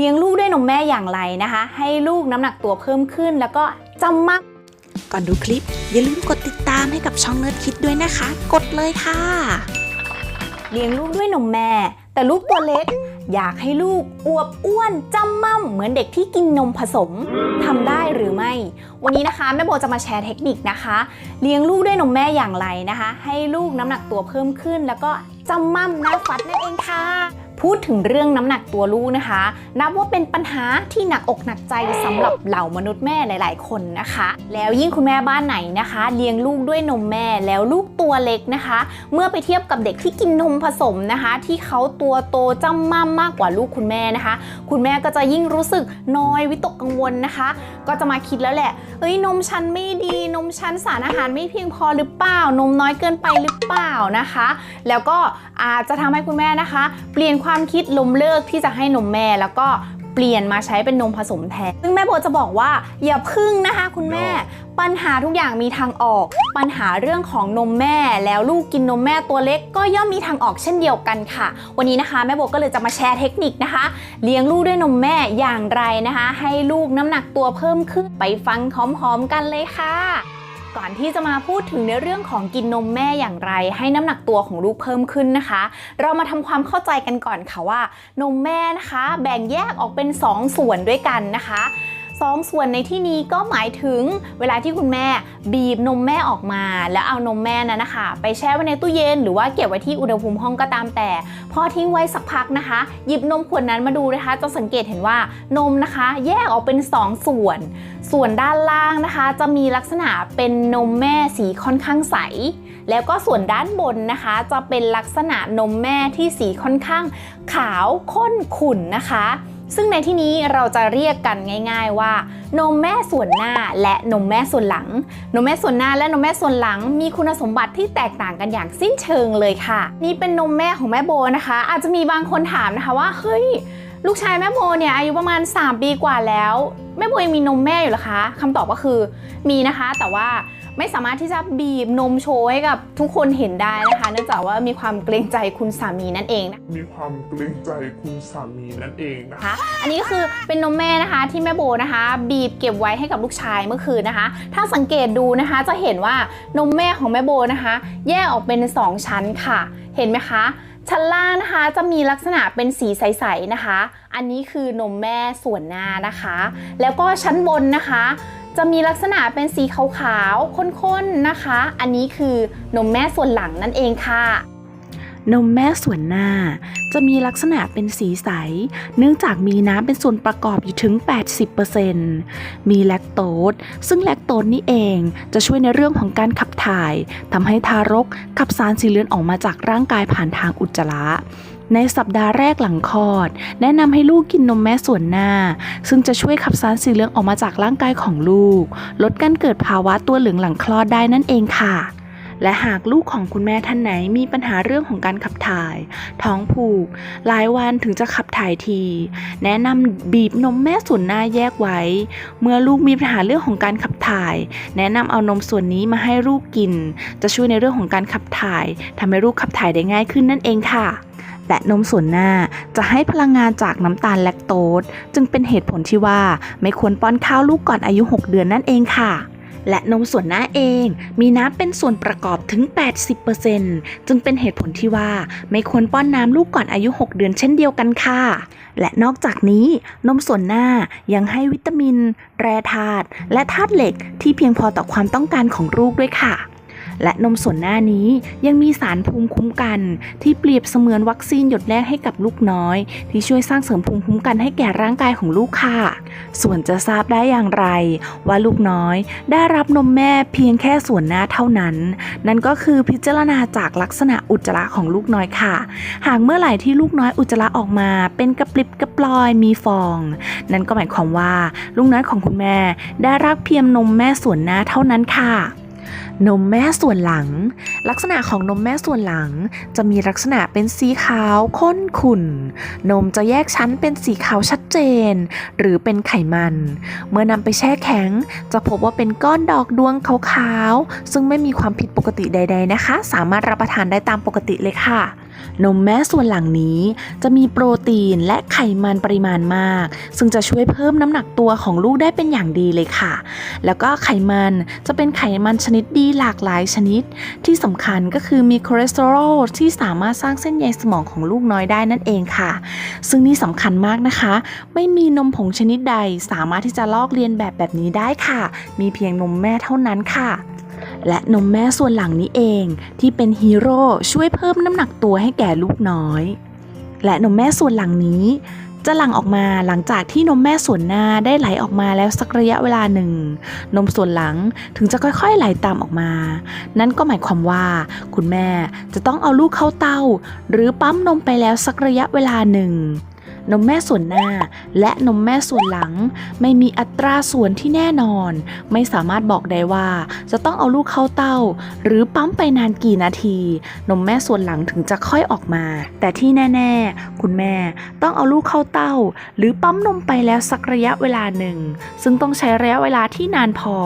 เลี้ยงลูกด้วยนมแม่อย่างไรนะคะ ให้ลูกน้ำหนักตัวเพิ่มขึ้น แล้วก็จำมั่มก่อนดูคลิป อย่าลืมกดติดตามให้กับช่องเนิร์ดคิดด้วยนะคะ กดเลยค่ะ เลี้ยงลูกด้วยนมแม่ แต่ลูกตัวเล็กอยากให้ลูกอวบอ้วนจำมั่มเหมือนเด็กที่กินนมผสมทำได้หรือไม่ วันนี้นะคะแม่โบจะมาแชร์เทคนิคนะคะ เลี้ยงลูกด้วยนมแม่อย่างไรนะคะ ให้ลูกน้ำหนักตัวเพิ่มขึ้น แล้วก็จำมั่มหน้าฟัดนั่นเองค่ะ พูดถึงเรื่องน้ำหนักตัวลูกนะคะ นับว่าเป็นปัญหาที่หนักอกหนักใจสำหรับเหล่ามนุษย์แม่หลาย ๆ คนนะคะ แล้วยิ่งคุณแม่บ้านไหนนะคะ เลี้ยงลูกด้วยนมแม่แล้วลูกตัวเล็กนะคะ เมื่อไปเทียบกับเด็กที่กินนมผสมนะคะ ที่เขาตัวโตจ้ำม่ำมากกว่าลูกคุณแม่นะคะ คุณแม่ก็จะยิ่งรู้สึกน้อยวิตกกังวลนะคะ ก็จะมาคิดแล้วแหละเอ้ยนมฉันไม่ดีนมฉันสารอาหารไม่เพียงพอหรือเปล่านมน้อยเกินไปหรือเปล่านะคะ แล้วก็อาจจะทำให้คุณแม่นะคะ เปลี่ยนความคิดล้มเลิกที่จะให้นมแม่แล้วก็เปลี่ยนมาใช้เป็นนมผสมแทน ซึ่งแม่โบจะบอกว่าอย่าพึ่งนะคะคุณแม่ ปัญหาทุกอย่างมีทางออก ปัญหาเรื่องของนมแม่แล้วลูกกินนมแม่ตัวเล็ก ก็ย่อมมีทางออกเช่นเดียวกันค่ะ วันนี้นะคะแม่โบก็เลยจะมาแชร์เทคนิคนะคะ เลี้ยงลูกด้วยนมแม่อย่างไรนะคะ ให้ลูกน้ำหนักตัวเพิ่มขึ้นไปฟังพร้อมๆกันเลยค่ะ ก่อนที่จะมาพูดถึงในเรื่องของกินนมแม่อย่างไร ให้น้ำหนักตัวของลูกเพิ่มขึ้นนะคะ เรามาทำความเข้าใจกันก่อนค่ะว่า นมแม่นะคะ แบ่งแยกออกเป็น 2 ส่วนด้วยกันนะคะ สองส่วนในที่นี้ก็หมายถึงเวลาที่คุณแม่บีบนมแม่ออกมา แล้วเอานมแม่นั้นนะคะ ไปแช่ไว้ในตู้เย็น หรือว่าเก็บไว้ที่อุณหภูมิห้องก็ตามแต่ พอทิ้งไว้สักพักนะคะ หยิบนมขวดนั้นมาดูนะคะ จะสังเกตเห็นว่านมนะคะ แยกออกเป็น 2ส่วน ส่วนด้านล่างนะคะ จะมีลักษณะเป็นนมแม่สีค่อนข้างใส แล้วก็ส่วนด้านบนนะคะ จะเป็นลักษณะนมแม่ที่สีค่อนข้างขาวข้นขุ่นนะคะ ซึ่งในที่นี้เราจะเรียกกันง่าย ๆว่า นมแม่ส่วนหน้าและนมแม่ส่วนหลัง นมแม่ส่วนหน้าและนมแม่ส่วนหลัง มีคุณสมบัติที่แตกต่างกันอย่างสิ้นเชิงเลยค่ะ นี่เป็นนมแม่ของแม่โบนะคะ อาจจะมีบางคนถามนะคะว่าเฮ้ย ลูกชายแม่โบเนี่ยอายุประมาณ 3 ปีกว่าแล้ว แม่โบยังมีนมแม่อยู่เหรอคะคำตอบก็คือมีนะคะ แต่ว่าไม่สามารถที่จะบีบนมโชว์ให้กับทุกคนเห็นได้นะคะ เนื่องจากว่ามีความเกรงใจคุณสามีนั่นเองนะมีความเกรงใจคุณสามีนั่นเองนะคะ อันนี้ก็คือเป็นนมแม่นะคะที่แม่โบนะคะ บีบเก็บไว้ให้กับลูกชายเมื่อคืนนะคะ ถ้าสังเกตดูนะคะจะเห็นว่านมแม่ของแม่โบนะคะ แยกออกเป็น 2 ชั้นค่ะ เห็นไหมคะ ชั้นล่างนะคะจะมีลักษณะเป็นสีใสๆนะคะ อันนี้คือนมแม่ส่วนหน้านะคะ แล้วก็ชั้นบนนะคะ จะมีลักษณะเป็นสีขาวๆข้นๆนะคะ อันนี้คือนมแม่ส่วนหลังนั่นเองค่ะ นมแม่ส่วนหน้า จะมีลักษณะเป็นสีใส เนื่องจากมีน้ำเป็นส่วนประกอบอยู่ถึง 80%มีแลคโตสซึ่งแลคโตสนี่เองจะช่วยในเรื่องของการขับถ่ายทำให้ทารกขับสารสีเลือนออกมาจากร่างกายผ่านทางอุจจาระในสัปดาห์แรกหลังคลอด แนะนำให้ลูกกินนมแม่ส่วนหน้า ซึ่งจะช่วยขับสารสีเหลืองออกมาจากร่างกายของลูก ลดการเกิดภาวะตัวเหลืองหลังคลอดได้นั่นเองค่ะ และหากลูกของคุณแม่ท่านไหนมีปัญหาเรื่องของการขับถ่าย ท้องผูก หลายวันถึงจะขับถ่ายที แนะนำบีบนมแม่ส่วนหน้าแยกไว้ เมื่อลูกมีปัญหาเรื่องของการขับถ่าย แนะนำเอานมส่วนนี้มาให้ลูกกิน จะช่วยในเรื่องของการขับถ่ายทำให้ลูกขับถ่ายได้ง่ายขึ้นนั่นเองค่ะและนมส่วนหน้าจะให้พลังงานจากน้ำตาลแลคโตสจึงเป็นเหตุผลที่ว่าไม่ควรป้อนข้าวลูกก่อนอายุ 6 เดือนนั่นเองค่ะ และนมส่วนหน้าเอง มีน้ำเป็นส่วนประกอบถึง 80%จึงเป็นเหตุผลที่ว่าไม่ควรป้อนน้ำลูกก่อนอายุ 6 เดือนเช่นเดียวกันค่ะ และนอกจากนี้นมส่วนหน้ายังให้วิตามิน แร่ธาตุและธาตุเหล็กที่เพียงพอต่อความต้องการของลูกด้วยค่ะ และนมส่วนหน้านี้ยังมีสารภูมิคุ้มกัน ที่เปรียบเสมือนวัคซีนหยดแรกให้กับลูกน้อย ที่ช่วยสร้างเสริมภูมิคุ้มกันให้แก่ร่างกายของลูกค่ะ ส่วนจะทราบได้อย่างไร ว่าลูกน้อยได้รับนมแม่เพียงแค่ส่วนหน้าเท่านั้น นั่นก็คือพิจารณาจากลักษณะอุจจาระของลูกน้อยค่ะ หากเมื่อไหร่ที่ลูกน้อยอุจจาระออกมา เป็นกระปลิบกระปลอยมีฟอง นั่นก็หมายความว่าลูกน้อยของคุณแม่ได้รับเพียงนมแม่ส่วนหน้าเท่านั้นค่ะ นมแม่ส่วนหลัง ลักษณะของนมแม่ส่วนหลัง จะมีลักษณะเป็นสีขาวข้นขุ่น นมจะแยกชั้นเป็นสีขาวชัดเจน หรือเป็นไขมัน เมื่อนำไปแช่แข็ง จะพบว่าเป็นก้อนดอกดวงขาวๆซึ่งไม่มีความผิดปกติใด ๆนะคะ สามารถรับประทานได้ตามปกติเลยค่ะ นมแม่ส่วนหลังนี้จะมีโปรตีนและไขมันปริมาณมาก ซึ่งจะช่วยเพิ่มน้ำหนักตัวของลูกได้เป็นอย่างดีเลยค่ะ แล้วก็ไขมันจะเป็นไขมันชนิดดีหลากหลายชนิด ที่สำคัญก็คือมีคอเลสเตอรอลที่สามารถสร้างเส้นใยสมองของลูกน้อยได้นั่นเองค่ะ ซึ่งนี่สำคัญมากนะคะ ไม่มีนมผงชนิดใด สามารถที่จะลอกเลียนแบบแบบนี้ได้ค่ะ มีเพียงนมแม่เท่านั้นค่ะ และนมแม่ส่วนหลังนี้เองที่เป็นฮีโร่ช่วยเพิ่มน้ำหนักตัวให้แก่ลูกน้อย และนมแม่ส่วนหลังนี้ จะหลั่งออกมาหลังจากที่นมแม่ส่วนหน้าได้ไหลออกมาแล้วสักระยะเวลาหนึ่ง นมส่วนหลังถึงจะค่อยๆไหลตามออกมา นั่นก็หมายความว่า คุณแม่จะต้องเอาลูกเข้าเต้า หรือปั๊มนมไปแล้วสักระยะเวลาหนึ่ง นมแม่ส่วนหน้า และนมแม่ส่วนหลัง ไม่มีอัตราส่วนที่แน่นอน ไม่สามารถบอกได้ว่า จะต้องเอาลูกเข้าเต้า หรือปั๊มไปนานกี่นาที นมแม่ส่วนหลังถึงจะค่อยออกมา แต่ที่แน่ ๆ คุณแม่ต้องเอาลูกเข้าเต้า หรือปั๊มนมไปแล้วสักระยะเวลาหนึ่ง ซึ่งต้องใช้ระยะเวลาที่นานพอ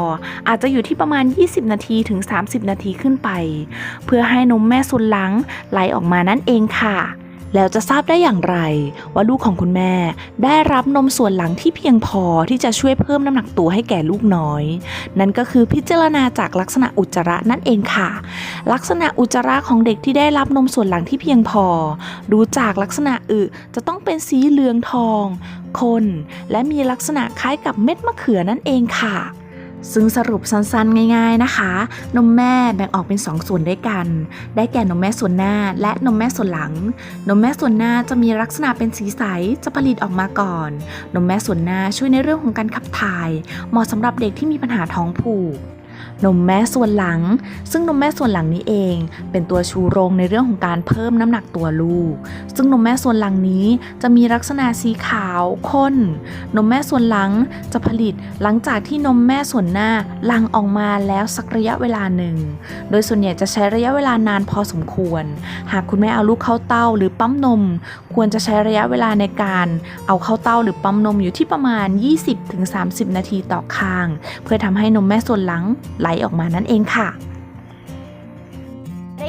อาจจะอยู่ที่ประมาณ 20 นาทีถึง 30 นาทีขึ้นไป เพื่อให้นมแม่ส่วนหลังไหลออกมานั่นเองค่ะ แล้วจะทราบได้อย่างไร ว่าลูกของคุณแม่ได้รับนมส่วนหลังที่เพียงพอที่จะช่วยเพิ่มน้ำหนักตัวให้แก่ลูกน้อย นั่นก็คือพิจารณาจากลักษณะอุจจาระนั่นเองค่ะ ลักษณะอุจจาระของเด็กที่ได้รับนมส่วนหลังที่เพียงพอ ดูจากลักษณะอึจะต้องเป็นสีเหลืองทองข้นและมีลักษณะคล้ายกับเม็ดมะเขือนั่นเองค่ะ ซึ่งสรุปสั้นๆ ง่ายๆนะคะ นมแม่แบ่งออกเป็น 2 ส่วนด้วยกัน ได้แก่นมแม่ส่วนหน้า และนมแม่ส่วนหลัง นมแม่ส่วนหน้าจะมีลักษณะเป็นสีใส จะผลิตออกมาก่อน นมแม่ส่วนหน้าช่วยในเรื่องของการขับถ่าย เหมาะสำหรับเด็กที่มีปัญหาท้องผูก นมแม่ส่วนหลัง ซึ่งนมแม่ส่วนหลังนี้เอง เป็นตัวชูโรงในเรื่องของการเพิ่มน้ำหนักตัวลูก ซึ่งนมแม่ส่วนหลังนี้จะมีลักษณะสีขาวข้น นมแม่ส่วนหลังจะผลิตหลังจากที่นมแม่ส่วนหน้าหลังออกมาแล้วสักระยะเวลาหนึ่ง โดยส่วนใหญ่จะใช้ระยะเวลานานพอสมควร หากคุณแม่เอาลูกเข้าเต้าหรือปั๊มนมควรจะใช้ระยะเวลาในการเอาเข้าเต้าหรือปั๊มนมอยู่ที่ประมาณ 20-30 นาทีต่อข้าง เพื่อทำให้นมแม่ส่วนหลังไหลออกมานั่นเองค่ะ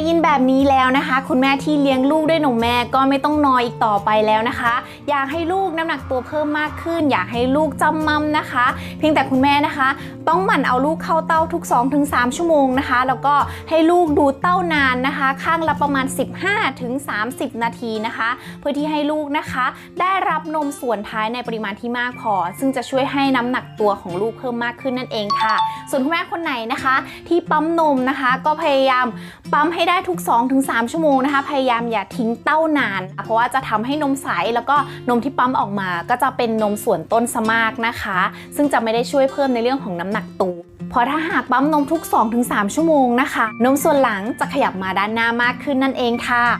ยินแบบนี้แล้วนะคะ คุณแม่ที่เลี้ยงลูกด้วยนมแม่ก็ไม่ต้องนอยอีกต่อไปแล้วนะคะ อยากให้ลูกน้ำหนักตัวเพิ่มมากขึ้น อยากให้ลูกจำมั่มนะคะ เพียงแต่คุณแม่นะคะ ต้องหมั่นเอาลูกเข้าเต้าทุก 2-3 ชั่วโมงนะคะ แล้วก็ให้ลูกดูเต้านานนะคะ ข้างละประมาณ 15-30 นาทีนะคะ เพื่อที่ให้ลูกนะคะ ได้รับนมส่วนท้ายในปริมาณที่มากพอ ซึ่งจะช่วยให้น้ำหนักตัวของลูกเพิ่มมากขึ้นนั่นเองค่ะ ส่วนคุณแม่คนไหนนะคะ ที่ปั๊มนมนะคะ ก็พยายามปั๊มให้ได้ทุก 2-3 ชั่วโมงนะคะ พยายามอย่าทิ้งเต้านาน เพราะว่าจะทำให้นมใสแล้วก็นมที่ปั๊มออกมา ก็จะเป็นนมส่วนต้นสมากนะคะ ซึ่งจะไม่ได้ช่วยเพิ่มในเรื่องของน้ำหนักตัวเพราะถ้าหากปั๊มนมทุก 2-3 ชั่วโมงนะคะ นมส่วนหลังจะขยับมาด้านหน้ามากขึ้นนั่นเองค่ะ